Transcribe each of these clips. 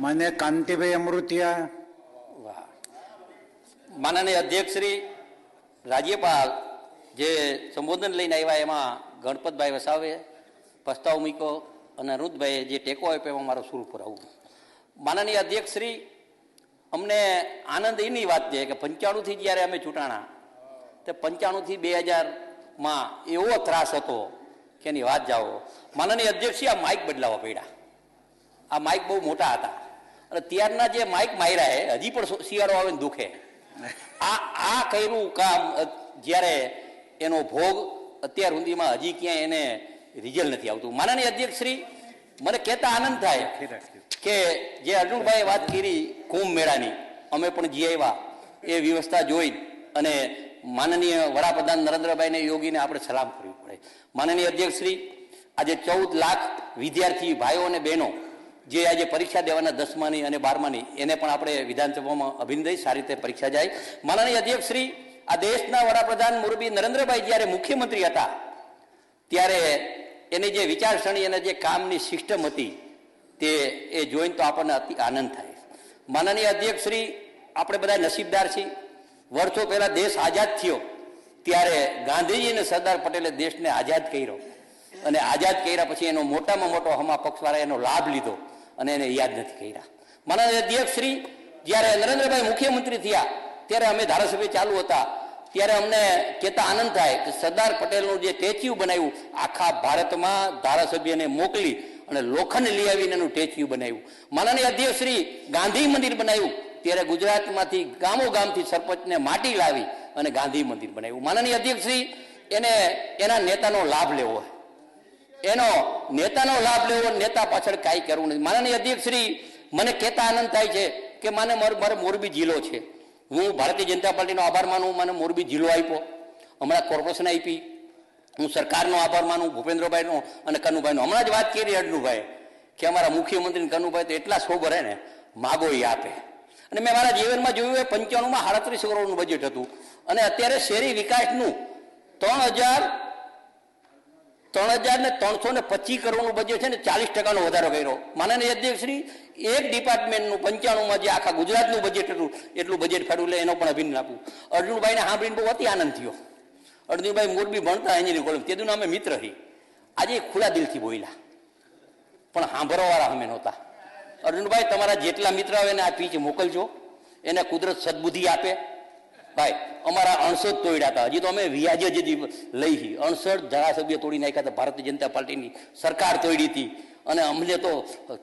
મને કાંતિભાઈ અમૃતિયા. વાહ. માનનીય અધ્યક્ષ શ્રી, રાજ્યપાલ જે સંબોધન લઈને આવ્યા એમાં ગણપતભાઈ વસાવે પ્રસ્તાવ મૂક્યો અને અનુદભાઈએ જે ટેકો આપ્યો એમાં મારો સુર પુરાવું માનનીય અધ્યક્ષ શ્રી, અમને આનંદ એની વાત છે કે પંચાણુંથી જ્યારે અમે ચૂંટાણા, તે પંચાણુંથી બે હજારમાં એવો ત્રાસ હતો કે એની વાત જાઓ. માનનીય અધ્યક્ષશ્રી આ માઇક બદલાવવા પડ્યા. આ માઇક બહુ મોટા હતા. અને ત્યારના જે માઇક માયરા હે હજી પણ શિયાળો આવે ને દુખે. આ આ કર્યું કામ જ્યારે એનો ભોગ અત્યાર સુધીમાં હજી ક્યાંય એને રિઝલ્ટ નથી આવતું. માનનીય અધ્યક્ષ શ્રી મને કહેતા આનંદ થાય કે જે અર્જુનભાઈએ વાત કરી કુંભ મેળાની અમે પણ જી આવ્યા એ વ્યવસ્થા જોઈ અને માનનીય વડાપ્રધાન નરેન્દ્રભાઈને યોગીને આપણે સલામ કરવી પડે. માનનીય અધ્યક્ષ શ્રી આજે ચૌદ લાખ વિદ્યાર્થી ભાઈઓ અને બહેનો જે આજે પરીક્ષા દેવાના દસમાની અને બારમાની, એને પણ આપણે વિધાનસભામાં અભિનંદન, સારી રીતે પરીક્ષા જાય. માનનીય અધ્યક્ષશ્રી આ દેશના વડાપ્રધાન મોરબી નરેન્દ્રભાઈ જ્યારે મુખ્યમંત્રી હતા, ત્યારે એની જે વિચારસરણી અને જે કામની સિસ્ટમ હતી, તે એ જોઈને તો આપણને અતિ આનંદ થાય. માનનીય અધ્યક્ષશ્રી આપણે બધા નસીબદાર છીએ. વર્ષો પહેલાં દેશ આઝાદ થયો, ત્યારે ગાંધીજી અને સરદાર પટેલે દેશને આઝાદ કર્યો. અને આઝાદ કર્યા પછી એનો મોટામાં મોટો હમા પક્ષવાળા એનો લાભ લીધો. અને એને યાદ નથી કર્યા. માનનીય અધ્યક્ષશ્રી જ્યારે નરેન્દ્રભાઈ મુખ્યમંત્રી થયા, ત્યારે અમે ધારાસભ્ય ચાલુ હતા, ત્યારે અમને કહેતા આનંદ થાય કે સરદાર પટેલનું જે ટેચ્યુ બનાવ્યું, આખા ભારતમાં ધારાસભ્યને મોકલી અને લોખંડ લઈ આવીને એનું ટેચ્યુ બનાવ્યું. માનનીય અધ્યક્ષશ્રી ગાંધી મંદિર બનાવ્યું, ત્યારે ગુજરાતમાંથી ગામો ગામથી સરપંચને માટી લાવી અને ગાંધી મંદિર બનાવ્યું. માનનીય અધ્યક્ષ શ્રી, એને એના નેતાનો લાભ લેવો. હોય એનો નેતાનો લાભ લેવો, નેતા પાછળ કાંઈ કરવું નથી. માનનીય અધ્યક્ષશ્રી મને કહેતા આનંદ થાય છે કે મને મારો મારો મોરબી જિલ્લો છે. હું ભારતીય જનતા પાર્ટીનો આભાર માનું, મને મોરબી જિલ્લો આપ્યો. હમણાં કોર્પોરેશન આપી. હું સરકારનો આભાર માનું, ભૂપેન્દ્રભાઈનો અને કનુભાઈનો. હમણાં જ વાત કરી અડનુભાઈ કે અમારા મુખ્યમંત્રી કનુભાઈ તો એટલા સોબર હે ને માગો એ આપે. અને મેં મારા જીવનમાં જોયું એ પંચાણુંમાં સાડત્રીસ કરોડનું બજેટ હતું. અને અત્યારે શહેરી વિકાસનું ત્રણ હજાર ત્રણ હજાર ને ત્રણસો ને પચીસ કરોડનું બજેટ છે ને ચાલીસ ટકાનો વધારો કર્યો. માનનીય અધ્યક્ષશ્રી એક ડિપાર્ટમેન્ટનું પંચાણુંમાં જે આખા ગુજરાતનું બજેટ હતું, એટલું બજેટ ફાડ્યું એટલે એનો પણ અભિનંદન આપું. અર્જુનભાઈને સાંભળીને બહુ અતિ આનંદ થયો. અર્જુનભાઈ મોરબી ભણતા એન્જિનિયરિંગ કોલેજ તેનું અમે મિત્ર હી આજે ખુલ્લા દિલથી બોલ્યા. પણ સાંભળવાવાળા અમે નહોતા. અર્જુનભાઈ, તમારા જેટલા મિત્ર આવે એને આ પીચ મોકલજો. એને કુદરત સદબુદ્ધિ આપે. ભાઈ, અમારા અણસઠ તોડ્યા હતા. હજી તો અમે વ્યાજે જ લઈ હતી અણસઠ ધારાસભ્ય તોડી નાખ્યા હતા ભારતીય જનતા પાર્ટીની સરકાર તોડી હતી. અને અમને તો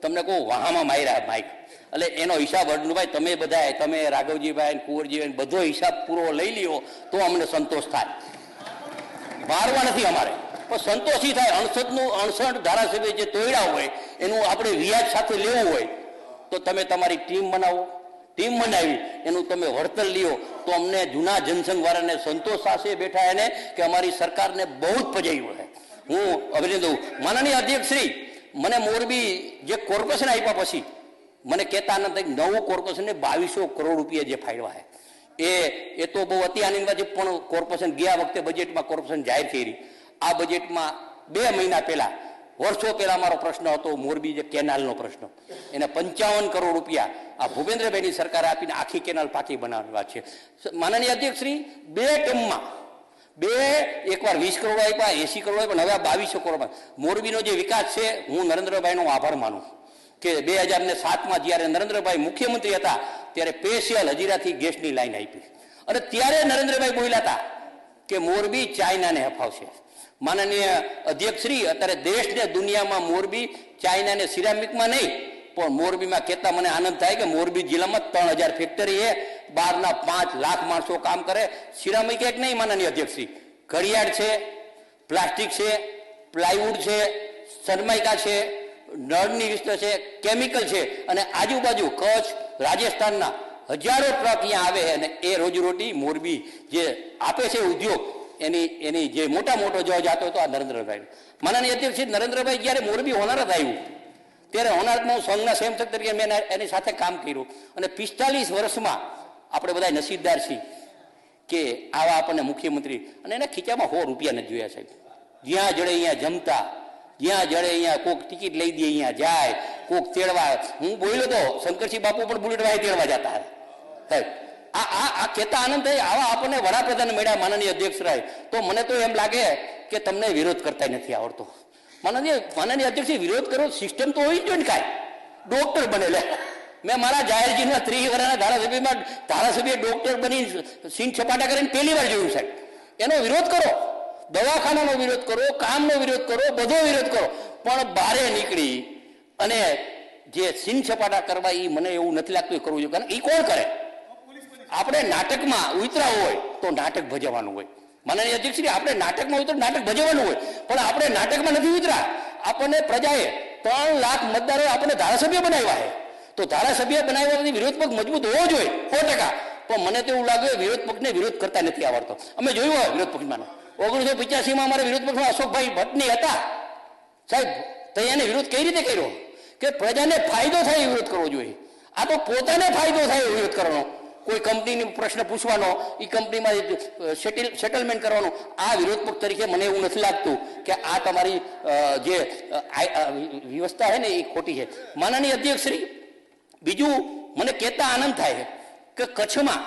તમને કહું, વાહામાં માર્યા માઇક એટલે એનો હિસાબ અર્જુનભાઈ, તમે બધાએ તમે રાઘવજીભાઈ, કુંવરજીભાઈ, બધો હિસાબ પૂરો લઈ લ્યો તો અમને સંતોષ થાય. મારવા નથી અમારે. પણ સંતોષી થાય અણસઠનું, અણસઠ ધારાસભ્ય જે તોડ્યા હોય, એનું આપણે વ્યાજ સાથે લેવું હોય, તો તમે તમારી ટીમ બનાવો. ટીમ બનાવી એનું તમે વળતર લ્યો તો અમને જૂના જનસંઘ વાળાને સંતોષ સાથે બેઠા એને કે અમારી સરકારને બહુ જ પજાયું છે હું અભિનંદન માનનીય અધ્યક્ષ શ્રી મને મોરબી જે કોર્પોરેશન આપ્યા પછી મને કહેતા નથી નવું કોર્પોરેશનને બાવીસો કરોડ રૂપિયા જે ફાળવા છે. એ એ તો બહુ અતિ આનંદમાં પણ કોર્પોરેશન ગયા વખતે બજેટમાં કોર્પોરેશન જાહેર કરી. આ બજેટમાં બે મહિના પહેલા વર્ષો પહેલા મારો પ્રશ્ન હતો, મોરબી જે કેનાલનો પ્રશ્ન. એને પંચાવન કરોડ રૂપિયા આ ભૂપેન્દ્રભાઈની સરકારે આપીને આખી કેનાલ પાકી બનાવવા છે. માનનીય અધ્યક્ષ શ્રી બે ટર્મમાં, બે, એકવાર વીસ કરોડ આપ્યા, એસી કરોડ આપ્યા, હવે આ બાવીસો કરોડમાં મોરબીનો જે વિકાસ છે, હું નરેન્દ્રભાઈનો આભાર માનું કે બે હજાર ને સાતમાં જ્યારે નરેન્દ્રભાઈ મુખ્યમંત્રી હતા, ત્યારે સ્પેશિયલ હજીરાથી ગેસની લાઈન આપી. અને ત્યારે નરેન્દ્રભાઈ બોલ્યા હતા કે મોરબી ચાઇનાને અફાવશે માનનીય અધ્યક્ષશ્રી, અત્યારે દેશ ને દુનિયામાં મોરબી ચાઇનાને સિરામિકમાં નહીં, પણ મોરબીમાં કહેતા મને આનંદ થાય કે મોરબી જિલ્લામાં ત્રણ હજાર ફેક્ટરી એ બહારના પાંચ લાખ માણસો કામ કરે. સિરામિક એક નહીં, માનનીય અધ્યક્ષશ્રી. ઘડિયાળ છે, પ્લાસ્ટિક છે, પ્લાયવુડ છે સનમાઇકા છે, નળની વિસ્તર છે, કેમિકલ છે, અને આજુબાજુ કચ્છ, રાજસ્થાનના હજારો ટ્રક અહીંયા આવે છે અને એ રોજીરોટી મોરબી જે આપે છે ઉદ્યોગ, એની એની જે મોટા મોટો જો જાતો હતો આ નરેન્દ્રભાઈ. માનનીય અધ્યક્ષ નરેન્દ્રભાઈ જ્યારે મોરબી હોનારત આવ્યું, ત્યારે હોનારતમાં હું સંઘના સંયોજક તરીકે મેં એની સાથે કામ કર્યું. અને પિસ્તાલીસ વર્ષમાં આપણે બધા નસીબદાર છીએ કે આવા આપણને મુખ્યમંત્રી અને એના ખીચામાં સો રૂપિયા નથી જોયા સાહેબ. જ્યાં જડે અહીંયા જમતા, જ્યાં જડે અહીંયા કોક ટિકિટ લઈ દે, અહીંયા જાય, કોક તેડવા. હું બોલ્યો તો શંકરસિંહ બાપુ પણ બુલેટ વાય તેડવા જતા સાહેબ, આ આ આ કહેતા આનંદ થાય આવા આપણને વડાપ્રધાન મળ્યા માનનીય અધ્યક્ષ રાય તો મને તો એમ લાગે કે તમને વિરોધ કરતા નથી આવડતો. માનનીય માનનીય અધ્યક્ષ વિરોધ કરો સિસ્ટમ તો હોવી જ જોઈએ ને કાંઈ. ડોક્ટર બનેલા મેં મારા જાહેરજીના ત્રીસ વર્ષના ધારાસભ્યમાં ધારાસભ્ય ડોક્ટર બની સિંહ છપાટા કરીને પહેલી વાર જોયું સાહેબ. એનો વિરોધ કરો. દવાખાનાનો વિરોધ કરો, કામનો વિરોધ કરો, બધો વિરોધ કરો. પણ બારે નીકળી અને જે સીન છપાટા કરવા એ મને એવું નથી લાગતું કરવું જોઈએ. કારણ એ કોણ કરે? આપણે નાટકમાં ઉતરા હોય તો નાટક ભજવવાનું હોય. માનનીય અધ્યક્ષશ્રી આપણે નાટકમાં હોય નાટક ભજવવાનું હોય. પણ આપણે નાટકમાં નથી ઉતરા. આપણને પ્રજાએ ત્રણ લાખ મતદારો આપણને ધારાસભ્ય બનાવ્યા છે. તો ધારાસભ્ય બનાવ્યા વિરોધ પક્ષ મજબૂત હોવો જોઈએ, સો ટકા. પણ મને તો એવું લાગે વિરોધ પક્ષને વિરોધ કરતા નથી આવડતો. અમે જોયું હોય વિરોધ પક્ષમાં ઓગણીસો પચાસીમાં અમારે વિરોધ પક્ષમાં અશોકભાઈ ભટ્ટની હતા. સાહેબ, તો એને વિરોધ કઈ રીતે કર્યો? કે પ્રજાને ફાયદો થાય વિરોધ કરવો જોઈએ. આ તો પોતાને ફાયદો થાય વિરોધ કરવાનો. કોઈ કંપનીની પ્રશ્ન પૂછવાનો એ કંપનીમાં સેટલ સેટલમેન્ટ કરવાનું. આ વિરોધ તરીકે મને એવું નથી લાગતું કે આ તમારી જે વ્યવસ્થા છે ને એ ખોટી છે. માનનીય અધ્યક્ષશ્રી, બીજું મને કહેતા આનંદ થાય છે કે કચ્છમાં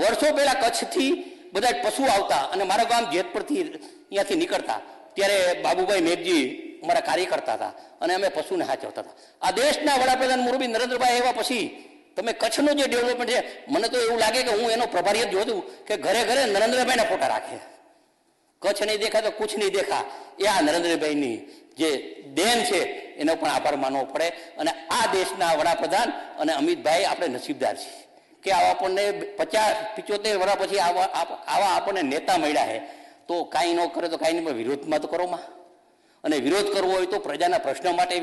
વર્ષો પહેલાં કચ્છથી બધા પશુ આવતા અને મારા ગામ જેતપુરથી અહીંયાથી નીકળતા. ત્યારે બાબુભાઈ મેઘજી અમારા કાર્યકર્તા હતા અને અમે પશુને હાચવતા હતા. આ દેશના વડાપ્રધાન મુરબી નરેન્દ્રભાઈ એવા પછી તમે કચ્છનું જે ડેવલપમેન્ટ છે, મને તો એવું લાગે કે હું એનો પ્રભારી જ જોતું કે ઘરે ઘરે નરેન્દ્રભાઈના ફોટા રાખે. કચ્છ નહીં દેખા તો કુછ નહીં દેખા. એ આ નરેન્દ્રભાઈની જે દેન છે, એનો પણ આભાર માનવો પડે. અને આ દેશના વડાપ્રધાન અને અમિતભાઈ આપણે નસીબદાર છીએ. કે આવા આપણને પચાસ, પિચોતેર વર્ષ પછી આવા આવા આપણને નેતા મળ્યા છે, તો કાંઈ ન કરે તો કાંઈ નહીં વિરોધમાં તો કરો માં. અને વિરોધ કરવો હોય તો પ્રજાના પ્રશ્નો માટે